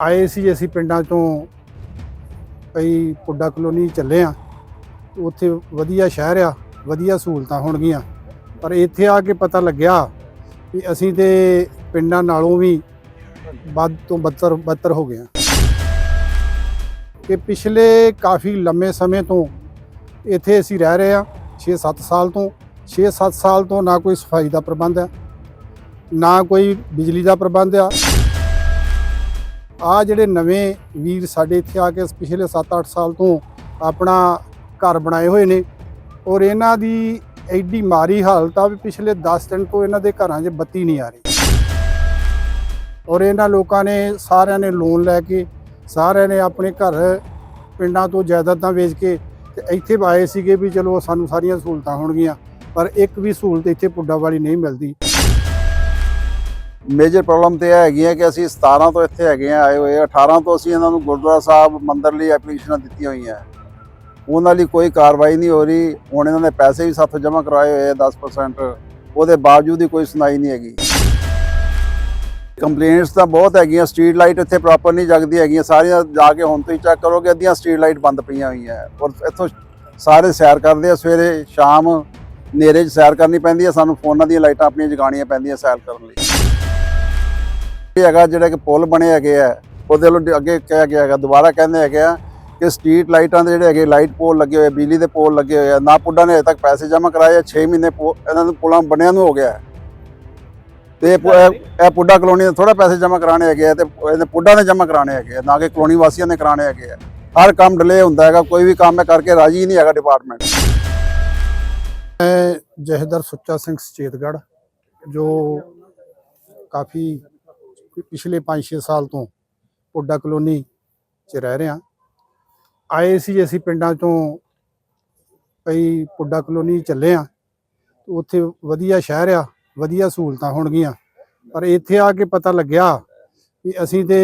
ਆਏ ਸੀ, ਅਸੀਂ ਪਿੰਡਾਂ 'ਚੋਂ ਕਈ ਪੁੱਡਾ ਕਲੋਨੀ ਚੱਲੇ ਆ ਉੱਥੇ ਵਧੀਆ ਸ਼ਹਿਰ ਆ, ਵਧੀਆ ਸਹੂਲਤਾਂ ਹੋਣਗੀਆਂ। ਪਰ ਇੱਥੇ ਆ ਕੇ ਪਤਾ ਲੱਗਿਆ ਵੀ ਅਸੀਂ ਤੇ ਪਿੰਡਾਂ ਨਾਲੋਂ ਵੀ ਵੱਧ ਤੋਂ ਬੱਤਰ ਬੱਤਰ ਹੋ ਗਏ ਹਾਂ। ਕਿ ਪਿਛਲੇ ਕਾਫੀ ਲੰਮੇ ਸਮੇਂ ਤੋਂ ਇੱਥੇ ਅਸੀਂ ਰਹਿ ਰਹੇ ਹਾਂ 6-7 ਸਾਲ ਤੋਂ। 6-7 ਸਾਲ ਤੋਂ ਨਾ ਕੋਈ ਸਫ਼ਾਈ ਦਾ ਪ੍ਰਬੰਧ ਹੈ, ਨਾ ਕੋਈ ਬਿਜਲੀ ਦਾ ਪ੍ਰਬੰਧ ਆ ਆ ਜਿਹੜੇ ਨਵੇਂ ਵੀਰ ਸਾਡੇ ਇੱਥੇ ਆ ਕੇ ਪਿਛਲੇ 7-8 ਸਾਲ ਤੋਂ ਆਪਣਾ ਘਰ ਬਣਾਏ ਹੋਏ ਨੇ ਔਰ ਇਹਨਾਂ ਦੀ ਐਡੀ ਮਾਰੀ ਹਾਲਤ ਆ ਵੀ ਪਿਛਲੇ 10 ਦਿਨ ਤੋਂ ਇਹਨਾਂ ਦੇ ਘਰਾਂ 'ਚ ਬੱਤੀ ਨਹੀਂ ਆ ਰਹੀ। ਔਰ ਇਹਨਾਂ ਲੋਕਾਂ ਨੇ ਸਾਰਿਆਂ ਨੇ ਲੋਨ ਲੈ ਕੇ ਸਾਰਿਆਂ ਨੇ ਆਪਣੇ ਘਰ ਪਿੰਡਾਂ ਤੋਂ ਜਾਇਦਾਦਾਂ ਵੇਚ ਕੇ ਤੇ ਇੱਥੇ ਆਏ ਸੀਗੇ ਵੀ ਚਲੋ ਸਾਨੂੰ ਸਾਰੀਆਂ ਸਹੂਲਤਾਂ ਹੋਣਗੀਆਂ, ਪਰ ਇੱਕ ਵੀ ਸਹੂਲਤ ਇੱਥੇ ਪੁੱਡਾ ਵਾਲੀ ਨਹੀਂ ਮਿਲਦੀ। ਮੇਜਰ ਪ੍ਰੋਬਲਮ ਤੇ ਇਹ ਹੈਗੀ ਹੈ ਕਿ ਅਸੀਂ 17 ਤੋਂ ਇੱਥੇ ਹੈਗੇ ਆ, ਆਏ ਹੋਏ ਆ। 18 ਤੋਂ ਅਸੀਂ ਇਹਨਾਂ ਨੂੰ ਗੁਰਦੁਆਰਾ ਸਾਹਿਬ ਮੰਦਰ ਲਈ ਐਪਲੀਕੇਸ਼ਨਾਂ ਦਿੱਤੀਆਂ ਹੋਈਆਂ। ਉਹਨਾਂ ਲਈ ਕੋਈ ਕਾਰਵਾਈ ਨਹੀਂ ਹੋ ਰਹੀ। ਹੁਣ ਇਹਨਾਂ ਨੇ ਪੈਸੇ ਵੀ ਸਾਥੋਂ ਜਮ੍ਹਾਂ ਕਰਵਾਏ ਹੋਏ ਆ 10% ਉਹਦੇ ਬਾਵਜੂਦ ਹੀ ਕੋਈ ਸੁਣਾਈ ਨਹੀਂ ਹੈਗੀ। ਕੰਪਲੇਂਟਸ ਤਾਂ ਬਹੁਤ ਹੈਗੀਆਂ। ਸਟਰੀਟ ਲਾਈਟ ਇੱਥੇ ਪ੍ਰੋਪਰ ਨਹੀਂ ਜਗਦੀ ਹੈਗੀਆਂ। ਸਾਰੀਆਂ ਜਾ ਕੇ ਹੁਣ ਤੁਸੀਂ ਚੈੱਕ ਕਰੋਗੇ, ਅੱਧੀਆਂ ਸਟਰੀਟ ਲਾਈਟ ਬੰਦ ਪਈਆਂ ਹੋਈਆਂ। ਔਰ ਇੱਥੋਂ ਸਾਰੇ ਸੈਰ ਕਰਦੇ ਆ। ਸਵੇਰੇ, ਸ਼ਾਮ ਹਨੇਰੇ 'ਚ ਸੈਰ ਕਰਨੀ ਪੈਂਦੀ ਹੈ ਸਾਨੂੰ ਫੋਨਾਂ ਦੀਆਂ ਲਾਈਟਾਂ ਆਪਣੀਆਂ ਜਗਾਉਣੀਆਂ ਪੈਂਦੀਆਂ ਸੈਰ ਕਰਨ ਲਈ। ਹੈਗਾ ਜਿਹੜਾ ਕਿ ਪੁਲ ਬਣੇ ਹੈਗੇ ਆ, ਉਹਦੇ ਵੱਲੋਂ ਅੱਗੇ ਕਿਹਾ ਗਿਆ ਹੈਗਾ, ਦੁਬਾਰਾ ਕਹਿੰਦੇ ਹੈਗੇ ਆ ਕਿ ਸਟਰੀਟ ਲਾਈਟਾਂ ਦੇ ਜਿਹੜੇ ਹੈਗੇ ਲਾਈਟ ਪੋਲ ਲੱਗੇ ਹੋਏ ਬਿਜਲੀ ਦੇ ਪੋਲ ਲੱਗੇ ਹੋਏ ਆ, ਨਾ ਪੁੱਡਾ ਨੇ ਅਜੇ ਤੱਕ ਪੈਸੇ ਜਮ੍ਹਾਂ ਕਰਾਏ ਆ 6 ਮਹੀਨੇ ਇਹਨਾਂ ਨੂੰ ਪੁਲਾਂ ਬਣਿਆਂ ਨੂੰ ਹੋ ਗਿਆ। ਤੇ ਇਹ ਪੁੱਡਾ ਕਲੋਨੀ ਦੇ ਥੋੜਾ ਪੈਸੇ ਜਮ੍ਹਾਂ ਕਰਾਣੇ ਹੈਗੇ ਆ ਤੇ ਇਹਦੇ ਪੁੱਡਾ ਨੇ ਜਮ੍ਹਾਂ ਕਰਾਣੇ ਹੈਗੇ ਆ, ਨਾ ਕਿ ਕਲੋਨੀ ਵਾਸੀਆਂ ਨੇ ਕਰਾਣੇ ਹੈਗੇ ਆ। ਹਰ ਕੰਮ ਡਿਲੇ ਹੁੰਦਾ ਹੈਗਾ, ਕੋਈ ਵੀ ਕੰਮ ਹੈ ਕਰਕੇ ਰਾਜੀ ਨਹੀਂ ਹੈਗਾ ਡਿਪਾਰਟਮੈਂਟ ਮੈਂ ਜਹਦਰ ਸੁੱਚਾ ਸਿੰਘ ਸਚੇਤਗੜ੍ਹ, ਜੋ ਕਾਫੀ ਪਿਛਲੇ 5-6 ਸਾਲ ਤੋਂ ਪੁੱਡਾ ਕਲੋਨੀ 'ਚ ਰਹਿ ਰਹੇ ਹਾਂ। ਆਏ ਸੀ ਅਸੀਂ ਪਿੰਡਾਂ ਤੋਂ ਕਈ ਪੁੱਡਾ ਕਲੋਨੀ ਚੱਲੇ ਆ ਉੱਥੇ ਵਧੀਆ ਸ਼ਹਿਰ ਆ, ਵਧੀਆ ਸਹੂਲਤਾਂ ਹੋਣਗੀਆਂ। ਪਰ ਇੱਥੇ ਆ ਕੇ ਪਤਾ ਲੱਗਿਆ ਕਿ ਅਸੀਂ ਤੇ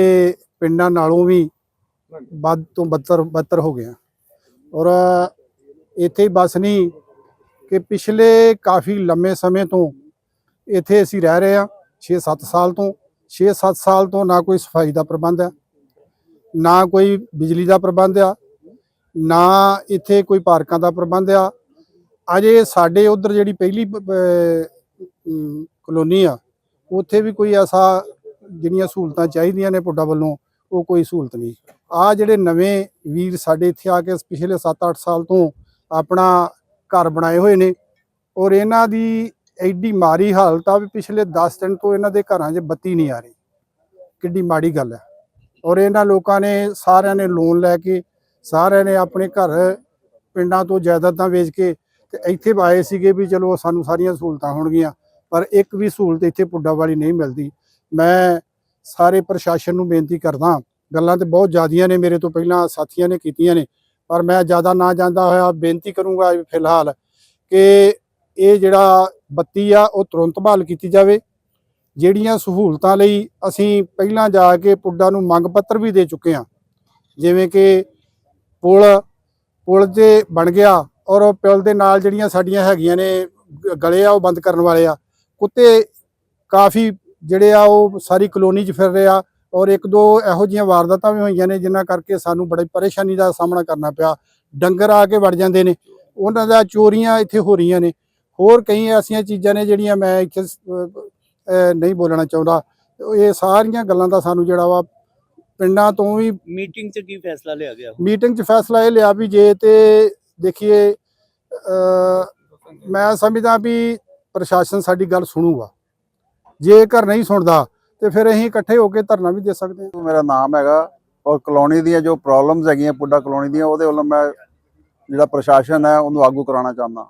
ਪਿੰਡਾਂ ਨਾਲੋਂ ਵੀ ਵੱਧ ਤੋਂ ਬੱਤਰ ਬੱਤਰ ਹੋ ਗਏ ਹਾਂ। ਔਰ ਇੱਥੇ ਹੀ ਬਸ ਨਹੀਂ ਕਿ ਪਿਛਲੇ ਕਾਫੀ ਲੰਮੇ ਸਮੇਂ ਤੋਂ ਇੱਥੇ ਅਸੀਂ ਰਹਿ ਰਹੇ ਹਾਂ 6-7 ਸਾਲ ਤੋਂ। 6-7 ਸਾਲ ਤੋਂ ਨਾ ਕੋਈ ਸਫ਼ਾਈ ਦਾ ਪ੍ਰਬੰਧ ਹੈ, ਨਾ ਕੋਈ ਬਿਜਲੀ ਦਾ ਪ੍ਰਬੰਧ ਆ, ਨਾ ਇੱਥੇ ਕੋਈ ਪਾਰਕਾਂ ਦਾ ਪ੍ਰਬੰਧ ਆ। ਅਜੇ ਸਾਡੇ ਉਧਰ ਜਿਹੜੀ ਪਹਿਲੀ ਕਲੋਨੀ ਆ, ਉੱਥੇ ਵੀ ਕੋਈ ਐਸਾ ਜਿਹੜੀਆਂ ਸਹੂਲਤਾਂ ਚਾਹੀਦੀਆਂ ਨੇ ਪੁੱਡਾ ਵੱਲੋਂ, ਉਹ ਕੋਈ ਸਹੂਲਤ ਨਹੀਂ। ਆ ਜਿਹੜੇ ਨਵੇਂ ਵੀਰ ਸਾਡੇ ਇੱਥੇ ਆ ਕੇ ਪਿਛਲੇ 7-8 ਸਾਲ ਤੋਂ ਆਪਣਾ ਘਰ ਬਣਾਏ ਹੋਏ ਨੇ ਔਰ ਇਹਨਾਂ ਦੀ ਐਡੀ ਮਾਰੀ ਹਾਲਤ ਆ ਵੀ ਪਿਛਲੇ 10 ਦਿਨ ਤੋਂ ਇਹਨਾਂ ਦੇ ਘਰਾਂ 'ਚ ਬੱਤੀ ਨਹੀਂ ਆ ਰਹੀ। ਕਿੱਡੀ ਮਾੜੀ ਗੱਲ ਹੈ ਔਰ ਇਹਨਾਂ ਲੋਕਾਂ ਨੇ ਸਾਰਿਆਂ ਨੇ ਲੋਨ ਲੈ ਕੇ ਸਾਰਿਆਂ ਨੇ ਆਪਣੇ ਘਰ ਪਿੰਡਾਂ ਤੋਂ ਜਾਇਦਾਦਾਂ ਵੇਚ ਕੇ ਤੇ ਇੱਥੇ ਆਏ ਸੀਗੇ ਵੀ ਚਲੋ ਸਾਨੂੰ ਸਾਰੀਆਂ ਸਹੂਲਤਾਂ ਹੋਣਗੀਆਂ, ਪਰ ਇੱਕ ਵੀ ਸਹੂਲਤ ਇੱਥੇ ਪੁੱਡਾ ਵਾਲੀ ਨਹੀਂ ਮਿਲਦੀ। ਮੈਂ ਸਾਰੇ ਪ੍ਰਸ਼ਾਸਨ ਨੂੰ ਬੇਨਤੀ ਕਰਦਾ ਗੱਲਾਂ ਤੇ ਬਹੁਤ ਜ਼ਿਆਦੀਆਂ ਨੇ ਮੇਰੇ ਤੋਂ, ਪਹਿਲਾਂ ਸਾਥੀਆਂ ਨੇ ਕੀਤੀਆਂ ਨੇ, ਪਰ ਮੈਂ ਜ਼ਿਆਦਾ ਨਾ ਜਾਂਦਾ ਹੋਇਆ, ਬੇਨਤੀ ਕਰੂੰਗਾ ਫਿਲਹਾਲ ਕਿ ਇਹ ਜਿਹੜਾ ਬੱਤੀ ਆ, ਉਹ ਤੁਰੰਤ ਬਹਾਲ ਕੀਤੀ ਜਾਵੇ। ਜਿਹੜੀਆਂ ਸਹੂਲਤਾਂ ਲਈ ਅਸੀਂ ਪਹਿਲਾਂ ਜਾ ਕੇ ਪੁੱਡਾ ਨੂੰ ਮੰਗ ਪੱਤਰ ਵੀ ਦੇ ਚੁੱਕੇ ਹਾਂ, ਜਿਵੇਂ ਕਿ ਪੁਲ ਪੁਲ ਤੇ ਬਣ ਗਿਆ ਔਰ ਉਹ ਪੁਲ ਦੇ ਨਾਲ ਜਿਹੜੀਆਂ ਸਾਡੀਆਂ ਹੈਗੀਆਂ ਨੇ ਗਲੇ ਆ, ਉਹ ਬੰਦ ਕਰਨ ਵਾਲੇ ਆ। ਕੁੱਤੇ ਕਾਫੀ ਜਿਹੜੇ ਆ, ਉਹ ਸਾਰੀ ਕਲੋਨੀ 'ਚ ਫਿਰ ਰਹੇ ਆ ਔਰ ਇੱਕ ਦੋ ਇਹੋ ਜਿਹੀਆਂ ਵਾਰਦਾਤਾਂ ਵੀ ਹੋਈਆਂ ਨੇ, ਜਿਨ੍ਹਾਂ ਕਰਕੇ ਸਾਨੂੰ ਬੜੀ ਪਰੇਸ਼ਾਨੀ ਦਾ ਸਾਹਮਣਾ ਕਰਨਾ ਪਿਆ। ਡੰਗਰ ਆ ਕੇ ਵੜ ਜਾਂਦੇ ਨੇ। ਉਹਨਾਂ ਦਾ ਚੋਰੀਆਂ ਇੱਥੇ ਹੋ ਰਹੀਆਂ ਨੇ। ਹੋਰ ਕਈ ਐਸੀਆਂ ਚੀਜ਼ਾਂ ਨੇ ਜਿਹੜੀਆਂ ਮੈਂ ਇੱਥੇ ਨਹੀਂ ਬੋਲਣਾ ਚਾਹੁੰਦਾ। ਇਹ ਸਾਰੀਆਂ ਗੱਲਾਂ ਦਾ ਸਾਨੂੰ ਜਿਹੜਾ ਵਾ ਪਿੰਡਾਂ ਤੋਂ ਵੀ ਮੀਟਿੰਗ 'ਚ ਕੀ ਫੈਸਲਾ ਲਿਆ ਗਿਆ ਮੀਟਿੰਗ 'ਚ ਫੈਸਲਾ ਇਹ ਲਿਆ ਵੀ ਜੇ ਤੇ ਦੇਖੀਏ ਮੈਂ ਸਮਝਦਾ ਵੀ ਪ੍ਰਸ਼ਾਸਨ ਸਾਡੀ ਗੱਲ ਸੁਣੂਗਾ। ਜੇਕਰ ਨਹੀਂ ਸੁਣਦਾ ਤੇ ਫਿਰ ਅਸੀਂ ਇਕੱਠੇ ਹੋ ਕੇ ਧਰਨਾ ਵੀ ਦੇ ਸਕਦੇ ਹਾਂ। ਮੇਰਾ ਨਾਮ ਹੈਗਾ ਔਰ ਕਲੋਨੀ ਦੀਆਂ ਜੋ ਪ੍ਰੋਬਲਮਸ ਹੈਗੀਆਂ ਪੁੱਡਾ ਕਲੋਨੀ ਦੀਆਂ ਉਹਦੇ ਵੱਲੋਂ ਮੈਂ ਜਿਹੜਾ ਪ੍ਰਸ਼ਾਸਨ ਹੈ ਉਹਨੂੰ ਆਗੂ ਕਰਾਉਣਾ ਚਾਹੁੰਦਾ।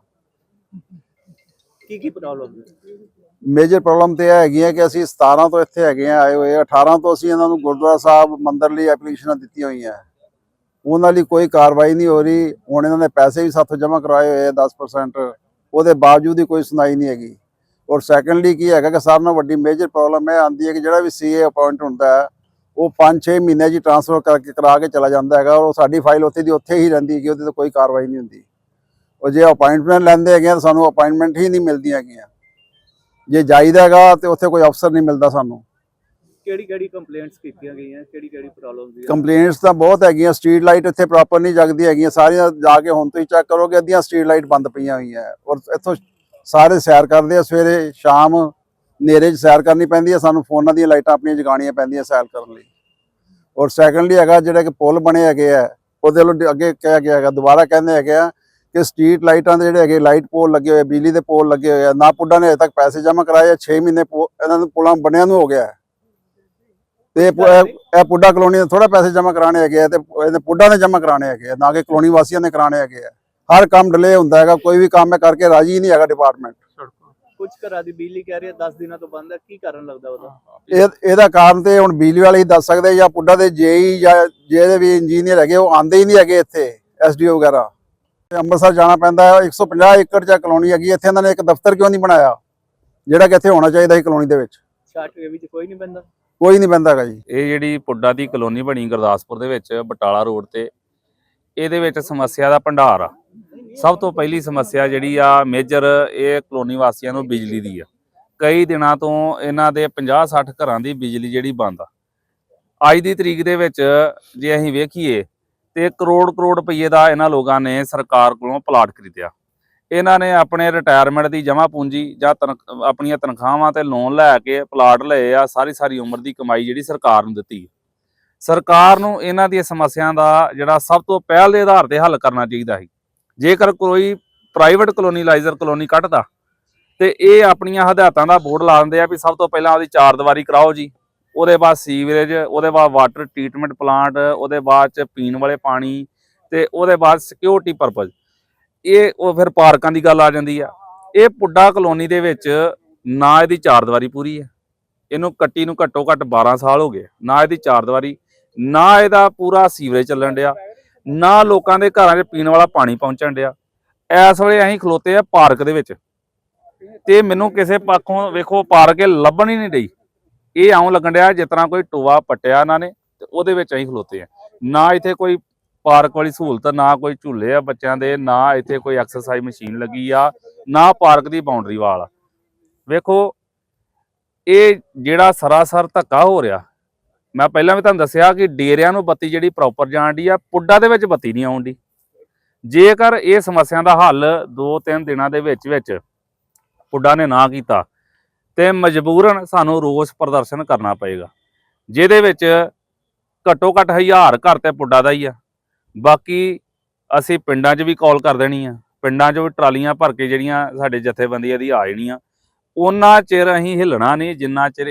ਕੀ ਕੀ ਪ੍ਰੋਬਲਮ ਮੇਜਰ ਪ੍ਰੋਬਲਮ ਤੇ ਇਹ ਹੈਗੀ ਹੈ ਕਿ ਅਸੀਂ 17 ਤੋਂ ਇੱਥੇ ਹੈਗੇ ਆ, ਆਏ ਹੋਏ ਆ। 18 ਤੋਂ ਅਸੀਂ ਇਹਨਾਂ ਨੂੰ ਗੁਰਦੁਆਰਾ ਸਾਹਿਬ ਮੰਦਰ ਲਈ ਐਪਲੀਕੇਸ਼ਨਾਂ ਦਿੱਤੀਆਂ ਹੋਈਆਂ। ਉਹਨਾਂ ਲਈ ਕੋਈ ਕਾਰਵਾਈ ਨਹੀਂ ਹੋ ਰਹੀ। ਹੁਣ ਇਹਨਾਂ ਨੇ ਪੈਸੇ ਵੀ ਸਾਥੋਂ ਜਮ੍ਹਾਂ ਕਰਵਾਏ ਹੋਏ ਆ 10% ਉਹਦੇ ਬਾਵਜੂਦ ਹੀ ਕੋਈ ਸੁਣਾਈ ਨਹੀਂ ਹੈਗੀ। ਔਰ ਸੈਕੰਡਲੀ ਕੀ ਹੈਗਾ ਕਿ ਸਾਰਿਆਂ ਨਾਲੋਂ ਵੱਡੀ ਮੇਜਰ ਪ੍ਰੋਬਲਮ ਇਹ ਆਉਂਦੀ ਹੈ ਕਿ ਜਿਹੜਾ ਵੀ ਸੀਏ ਅਪਾਇੰਟ ਹੁੰਦਾ ਹੈ, ਉਹ 5-6 ਮਹੀਨੇ 'ਚ ਹੀ ਟ੍ਰਾਂਸਫਰ ਕਰਕੇ ਕਰਾ ਕੇ ਚਲਾ ਜਾਂਦਾ ਹੈਗਾ। ਔਰ ਉਹ ਸਾਡੀ ਫਾਈਲ ਉੱਥੇ ਦੀ ਉੱਥੇ ਹੀ ਰਹਿੰਦੀ ਹੈਗੀ, ਉਹਦੇ ਤੇ ਕੋਈ ਕਾਰਵਾਈ ਨਹੀਂ ਹੁੰਦੀ। ਉਹ ਜੇ ਅਪਾਇੰਟਮੈਂਟ ਲੈਂਦੇ ਹੈਗੇ ਆ ਤਾਂ ਸਾਨੂੰ ਅਪਾਇੰਟਮੈਂਟ ਹੀ ਨਹੀਂ ਮਿਲਦੀਆਂ ਹੈਗੀਆਂ। ਜੇ ਜਾਈਦਾ ਹੈਗਾ ਤੇ ਉੱਥੇ ਕੋਈ ਅਫਸਰ ਨਹੀਂ ਮਿਲਦਾ ਸਾਨੂੰ। ਕਿਹੜੀ ਕਿਹੜੀ ਕੰਪਲੇਂਟਸ ਕੀਤੀਆਂ ਗਈਆਂ? ਕਿਹੜੀ ਕਿਹੜੀ ਪ੍ਰੋਬਲਮ ਦੀ ਕੰਪਲੇਂਟਸ ਤਾਂ ਬਹੁਤ ਹੈਗੀਆਂ। ਸਟਰੀਟ ਲਾਈਟ ਇੱਥੇ ਪ੍ਰੋਪਰ ਨਹੀਂ ਜਗਦੀ ਹੈਗੀਆਂ। ਸਾਰੀਆਂ ਜਾ ਕੇ ਹੁਣ ਤੁਸੀਂ ਚੈੱਕ ਕਰੋਗੇ ਅੱਧੀਆਂ ਸਟਰੀਟ ਲਾਈਟ ਬੰਦ ਪਈਆਂ ਹੋਈਆਂ। ਔਰ ਇੱਥੋਂ ਸਾਰੇ ਸੈਰ ਕਰਦੇ ਆ। ਸਵੇਰੇ ਸ਼ਾਮ ਹਨੇਰੇ 'ਚ ਸੈਰ ਕਰਨੀ ਪੈਂਦੀ ਹੈ ਸਾਨੂੰ ਫੋਨਾਂ ਦੀਆਂ ਲਾਈਟਾਂ ਆਪਣੀਆਂ ਜਗਾਉਣੀਆਂ ਪੈਂਦੀਆਂ ਸੈਰ ਕਰਨ ਲਈ। ਔਰ ਸੈਕੰਡਲੀ ਹੈਗਾ ਜਿਹੜਾ ਕਿ ਪੁਲ ਬਣੇ ਹੈਗੇ ਆ ਉਹਦੇ ਵੱਲੋਂ ਅੱਗੇ ਕਿਹਾ ਗਿਆ ਹੈਗਾ ਦੁਬਾਰਾ ਕਹਿੰਦੇ ਹੈਗੇ ਆ ਕਿ ਸਟਰੀਟ ਲਾਈਟਾਂ ਦੇ ਜਿਹੜੇ ਹੈਗੇ ਲਾਈਟ ਪੋਲ ਲੱਗੇ ਹੋਏ ਆ, ਬਿਜਲੀ ਦੇ ਪੋਲ ਲੱਗੇ ਹੋਏ ਆ ਨਾ ਪੁੱਡਾ ਨੇ ਅਜੇ ਤੱਕ ਪੈਸੇ ਜਮ੍ਹਾਂ ਕਰਾਏ ਆ 6 ਮਹੀਨੇ ਇਹਨਾਂ ਦੇ ਪੁਲਾਂ ਬਣਿਆਂ ਨੂੰ ਹੋ ਗਿਆ। ਤੇ ਇਹ ਪੁੱਡਾ ਕਲੋਨੀ ਦੇ ਥੋੜਾ ਪੈਸੇ ਜਮ੍ਹਾਂ ਕਰਾਣੇ ਹੈਗੇ ਆ ਤੇ ਇਹਨੇ ਪੁੱਡਾ ਨੇ ਜਮ੍ਹਾਂ ਕਰਾਣੇ ਹੈਗੇ ਆ ਨਾ ਕਿ ਕਲੋਨੀ ਵਾਸੀਆਂ ਨੇ ਕਰਾਣੇ ਹੈਗੇ ਆ। ਹਰ ਕੰਮ ਡਿਲੇ ਹੁੰਦਾ ਹੈਗਾ ਕੋਈ ਵੀ ਕੰਮ ਕਰਕੇ ਰਾਜੀ ਨਹੀਂ ਹੈਗਾ ਡਿਪਾਰਟਮੈਂਟ ਕੁਝ ਘਰਾਂ ਦੀ ਬਿਜਲੀ ਕਹਿ ਰਹੀ ਹੈ 10 ਦਿਨਾਂ ਤੋਂ ਬੰਦ ਹੈ ਕੀ ਕਾਰਨ ਲੱਗਦਾ ਉਹਦਾ? ਇਹ ਇਹਦਾ ਕਾਰਨ ਤੇ ਹੁਣ ਬਿਜਲੀ ਵਾਲੇ ਹੀ ਦੱਸ ਸਕਦੇ ਜਾਂ ਪੁੱਡਾ ਦੇ ਜੇਈ ਜਾਂ ਜਿਹੜੇ ਵੀ ਇੰਜੀਨੀਅਰ ਹੈਗੇ ਉਹ ਆਂਦੇ ਹੀ ਨਹੀਂ ਹੈਗੇ ਇੱਥੇ ਐਸਡੀਓ ਵਗੈਰਾ। ਅੰਮ੍ਰਿਤਸਰ ਜਾਣਾ ਪੈਂਦਾ ਹੈ। 150 ਏਕੜ ਚ ਕਲੋਨੀ ਹੈਗੀ। ਇੱਥੇ ਇਹਨਾਂ ਨੇ ਇੱਕ ਦਫ਼ਤਰ ਕਿਉਂ ਨਹੀਂ ਬਣਾਇਆ? ਜਿਹੜਾ ਕਿ ਇੱਥੇ ਹੋਣਾ ਚਾਹੀਦਾ ਸੀ ਕਲੋਨੀ ਦੇ ਵਿੱਚ। ਛਾਟ ਦੇ ਵਿੱਚ ਕੋਈ ਨਹੀਂ ਬੰਦਾ ਕੋਈ ਨਹੀਂ ਬੰਦਾ ਹੈਗਾ ਜੀ। ਇਹ ਜਿਹੜੀ ਪੁੱਡਾ ਦੀ ਕਲੋਨੀ ਬਣੀ ਗੁਰਦਾਸਪੁਰ ਦੇ ਵਿੱਚ ਬਟਾਲਾ ਰੋਡ ਤੇ ਇਹਦੇ ਵਿੱਚ ਸਮੱਸਿਆ ਦਾ ਭੰਡਾਰ ਆ। ਸਭ ਤੋਂ ਪਹਿਲੀ ਸਮੱਸਿਆ ਜਿਹੜੀ ਆ ਮੇਜਰ ਇਹ ਕਲੋਨੀ ਵਾਸੀਆਂ ਨੂੰ ਬਿਜਲੀ ਦੀ ਆ। ਕਈ ਦਿਨਾਂ ਤੋਂ ਇਹਨਾਂ ਦੇ 50-60 ਘਰਾਂ ਦੀ ਬਿਜਲੀ ਜਿਹੜੀ ਬੰਦ ਆ। ਅੱਜ ਦੀ ਤਰੀਕ ਦੇ ਵਿੱਚ ਜੇ ਅਸੀਂ ਵੇਖੀਏ ਤੇ ਕਰੋੜ ਕਰੋੜ ਰੁਪਏ ਦਾ ਇਹਨਾਂ ਲੋਕਾਂ ਨੇ ਸਰਕਾਰ ਕੋਲੋਂ ਪਲਾਟ ਖਰੀਦਿਆ। ਇਹਨਾਂ ਨੇ ਆਪਣੇ ਰਿਟਾਇਰਮੈਂਟ ਦੀ ਜਮ੍ਹਾਂ ਪੂੰਜੀ ਜਾਂ ਤਨਖ- ਆਪਣੀਆਂ ਤਨਖਾਹਾਂ ਤੇ ਲੋਨ ਲੈ ਕੇ ਪਲਾਟ ਲਏ ਆ ਸਾਰੀ ਸਾਰੀ ਉਮਰ ਦੀ ਕਮਾਈ ਜਿਹੜੀ ਸਰਕਾਰ ਨੂੰ ਦਿੱਤੀ ਸਰਕਾਰ ਨੂੰ ਇਹਨਾਂ ਦੀਆਂ ਸਮੱਸਿਆ ਦਾ ਜਿਹੜਾ ਸਭ ਤੋਂ ਪਹਿਲ ਦੇ ਆਧਾਰ ਤੇ ਹੱਲ ਕਰਨਾ ਚਾਹੀਦਾ ਸੀ। ਜੇਕਰ ਕੋਈ ਪ੍ਰਾਈਵੇਟ ਕਲੋਨੀਲਾਈਜ਼ਰ ਕਲੋਨੀ ਕੱਢਦਾ ਤੇ ਇਹ ਆਪਣੀਆਂ ਹਦਾਇਤਾਂ ਦਾ ਬੋਰਡ ਲਾ ਦਿੰਦੇ ਆ ਵੀ ਸਭ ਤੋਂ ਪਹਿਲਾਂ ਉਹਦੀ ਚਾਰ ਦੀਵਾਰੀ ਕਰਾਓ ਜੀ। ਉਹਦੇ ਬਾਅਦ ਸੀਵਰੇਜ, ਉਹਦੇ ਬਾਅਦ ਵਾਟਰ ਟ੍ਰੀਟਮੈਂਟ ਪਲਾਂਟ ਉਹਦੇ ਬਾਅਦ ਚ ਪੀਣ ਵਾਲੇ ਪਾਣੀ ਤੇ ਉਹਦੇ ਬਾਅਦ ਸਿਕਿਉਰਿਟੀ ਪਰਪਸ ਇਹ ਉਹ ਫਿਰ ਪਾਰਕਾਂ ਦੀ ਗੱਲ ਆ ਜਾਂਦੀ ਆ। ਇਹ ਪੁੱਡਾ ਕਲੋਨੀ ਦੇ ਵਿੱਚ ਨਾ ਇਹਦੀ ਚਾਰ ਦੀਵਾਰੀ ਪੂਰੀ ਹੈ। ਇਹਨੂੰ ਕੱਟੀ ਨੂੰ ਘੱਟੋ ਘੱਟ 12 ਸਾਲ ਹੋ ਗਏ। ਨਾ ਇਹਦੀ ਚਾਰ ਦੀਵਾਰੀ ਨਾ ਇਹਦਾ ਪੂਰਾ ਸੀਵਰੇਜ ਚੱਲਣ ਡਿਆ, ਨਾ ਲੋਕਾਂ ਦੇ ਘਰਾਂ 'ਚ ਪੀਣ ਵਾਲਾ ਪਾਣੀ ਪਹੁੰਚਣ ਡਿਆ। ਇਸ ਵੇਲੇ ਅਸੀਂ ਖਲੋਤੇ ਆ ਪਾਰਕ ਦੇ ਵਿੱਚ। ਤੇ ਮੈਨੂੰ ਕਿਸੇ ਪੱਖੋਂ ਵੇਖੋ, ਪਾਰਕ ਇਹ ਲੱਭਣ ਹੀ ਨਹੀਂ ਡਈ। ਇਹ ਆਉਂ ਲੱਗਣ ਡਿਆ ਜਿਸ ਤਰ੍ਹਾਂ ਕੋਈ ਟੋਆ ਪੱਟਿਆ ਇਹਨਾਂ ਨੇ ਤੇ ਉਹਦੇ ਵਿੱਚ ਅਸੀਂ ਖਲੋਤੇ ਆ ਨਾ ਇੱਥੇ ਕੋਈ ਪਾਰਕ ਵਾਲੀ ਸਹੂਲਤ, ਨਾ ਕੋਈ ਝੂਲੇ ਆ ਬੱਚਿਆਂ ਦੇ, ਨਾ ਇੱਥੇ ਕੋਈ ਐਕਸਰਸਾਈਜ਼ ਮਸ਼ੀਨ ਲੱਗੀ ਆ, ਨਾ ਪਾਰਕ ਦੀ ਬਾਉਂਡਰੀ ਵਾਲ ਆ। ਵੇਖੋ, ਇਹ ਜਿਹੜਾ ਸਰਾਸਰ ਧੱਕਾ ਹੋ ਰਿਹਾ, ਮੈਂ ਪਹਿਲਾਂ ਵੀ ਤੁਹਾਨੂੰ ਦੱਸਿਆ ਕਿ ਡੇਰਿਆਂ ਨੂੰ ਬੱਤੀ ਜਿਹੜੀ ਪ੍ਰੋਪਰ ਜਾਣ ਦੀ ਆ, ਪੁੱਡਾ ਦੇ ਵਿੱਚ ਬੱਤੀ ਨਹੀਂ ਆਉਂਦੀ ਜੇਕਰ ਇਹ ਸਮੱਸਿਆ ਦਾ ਹੱਲ 2-3 ਦਿਨਾਂ ਦੇ ਵਿੱਚ ਵਿੱਚ ਪੁੱਡਾ ਨੇ ਨਾ ਕੀਤਾ ਤੇ ਮਜਬੂਰਨ ਸਾਨੂੰ ਰੋਸ ਪ੍ਰਦਰਸ਼ਨ ਕਰਨਾ ਪਏਗਾ। ਜਿਹਦੇ ਵਿੱਚ ਘੱਟੋ ਘੱਟ ਹਜ਼ਾਰ ਘਰ ਤੇ ਪੁੱਡਾ ਦਾ ਹੀ ਆ। ਬਾਕੀ ਅਸੀਂ ਪਿੰਡਾਂ 'ਚ ਵੀ ਕਾਲ ਕਰ ਦੇਣੀ ਆ। ਪਿੰਡਾਂ 'ਚ ਵੀ ਟਰਾਲੀਆਂ ਭਰ ਕੇ ਜਿਹੜੀਆਂ ਸਾਡੇ ਜਥੇਬੰਦੀਆਂ ਦੀ ਆ ਜਾਣੀਆਂ ਉਹਨਾਂ ਚਿਰ ਅਸੀਂ ਹਿੱਲਣਾ ਨਹੀਂ, ਜਿੰਨਾ ਚਿਰ